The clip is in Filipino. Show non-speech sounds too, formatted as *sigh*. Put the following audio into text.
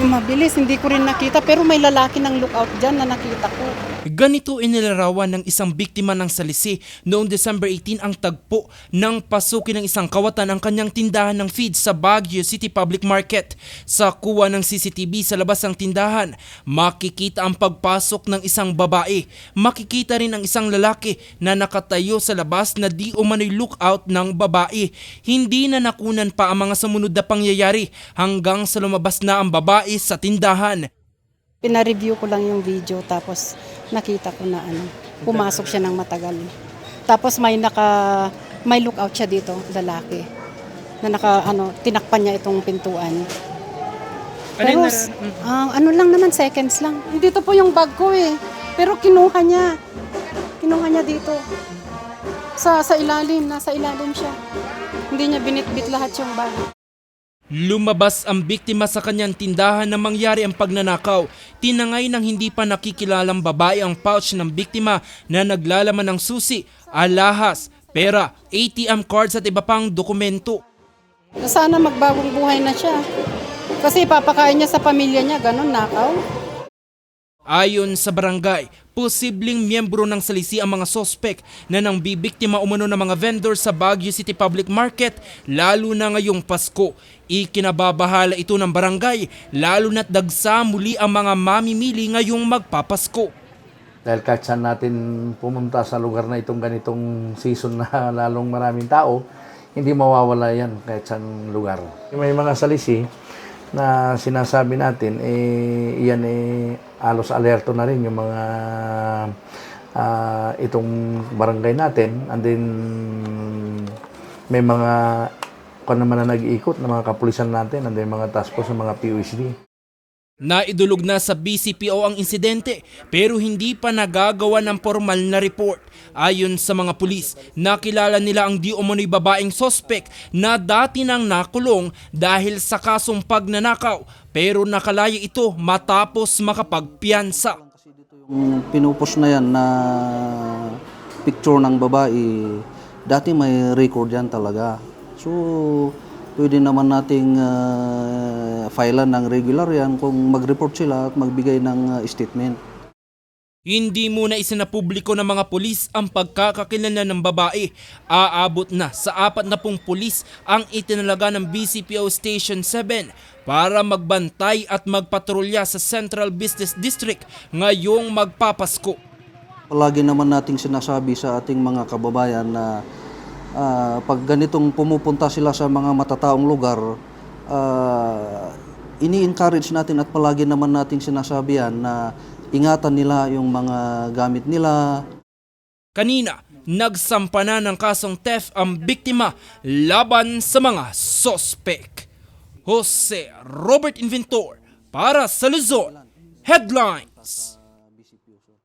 Yung mabilis, hindi ko rin nakita. Pero may lalaki ng lookout dyan na nakita ko. Ganito inilarawan ng isang biktima ng salisi noong December 18 ang tagpo ng pasukin ng isang kawatan ang kanyang tindahan ng feed sa Baguio City Public Market. Sa kuha ng CCTV sa labas ng tindahan, makikita ang pagpasok ng isang babae. Makikita rin ang isang lalaki na nakatayo sa labas na di umano'y lookout ng babae. Hindi na nakunan pa ang mga sumunod na pangyayari hanggang sa lumabas na ang babae sa tindahan. Pina-review ko lang yung video tapos nakita ko na ano, pumasok siya ng matagal. Tapos may naka may lookout siya dito, lalaki. Na naka ano, tinakpan niya itong pintuan. Pero ang ano lang naman seconds lang. Dito po yung bag ko eh. Pero kinuha niya. Kinuha niya dito. Sa sa ilalim, nasa ilalim siya. Hindi niya binitbit lahat yung bag. Lumabas ang biktima sa kanyang tindahan na mangyari ang pagnanakaw. Tinangay ng hindi pa nakikilalang babae ang pouch ng biktima na naglalaman ng susi, alahas, pera, ATM cards at iba pang dokumento. Sana magbagong buhay na siya. Kasi papakain niya sa pamilya niya, ganun, nakaw. Ayon sa barangay, posibleng miyembro ng salisi ang mga sospek na nang bibiktima umano ng mga vendor sa Baguio City Public Market lalo na ngayong Pasko. Ikinababahala ito ng barangay lalo na't dagsa muli ang mga mamimili ngayong magpapasko. Dahil kahit saan natin pumunta sa lugar na itong ganitong season na *laughs* lalong maraming tao, hindi mawawala yan kahit saan lugar. May mga salisi na sinasabi natin, eh, yan eh, alos alerto na rin yung mga ah, itong barangay natin. And then, may mga kung naman na nag-iikot ng mga kapulisan natin and then mga task force ng mga POSD. Naidulog na sa BCPO ang insidente pero hindi pa nagagawa ng formal na report. Ayon sa mga pulis, nakilala nila ang di umano'y babaeng sospek na dati nang nakulong dahil sa kasong pagnanakaw pero nakalaya ito matapos makapagpiyansa. Yung pinupost na yan na picture ng babae, dati may record yan talaga. So, pwede naman nating uh, filean ng regular yan kung mag-report sila at magbigay ng uh, statement. Hindi muna isinapubliko ng mga pulis ang pagkakakilala ng babae. Aabot na sa apat na pong pulis ang itinalaga ng BCPO Station 7 para magbantay at magpatrolya sa Central Business District ngayong magpapasko. Palagi naman nating sinasabi sa ating mga kababayan na ah, pag ganitong pumupunta sila sa mga matataong lugar, ah, ini-encourage natin at palagi naman nating sinasabi yan na ingatan nila yung mga gamit nila, Kanina, nagsampa na ng kasong theft ang biktima laban sa mga sospek. Jose Robert Inventor para sa Luzon Headlines.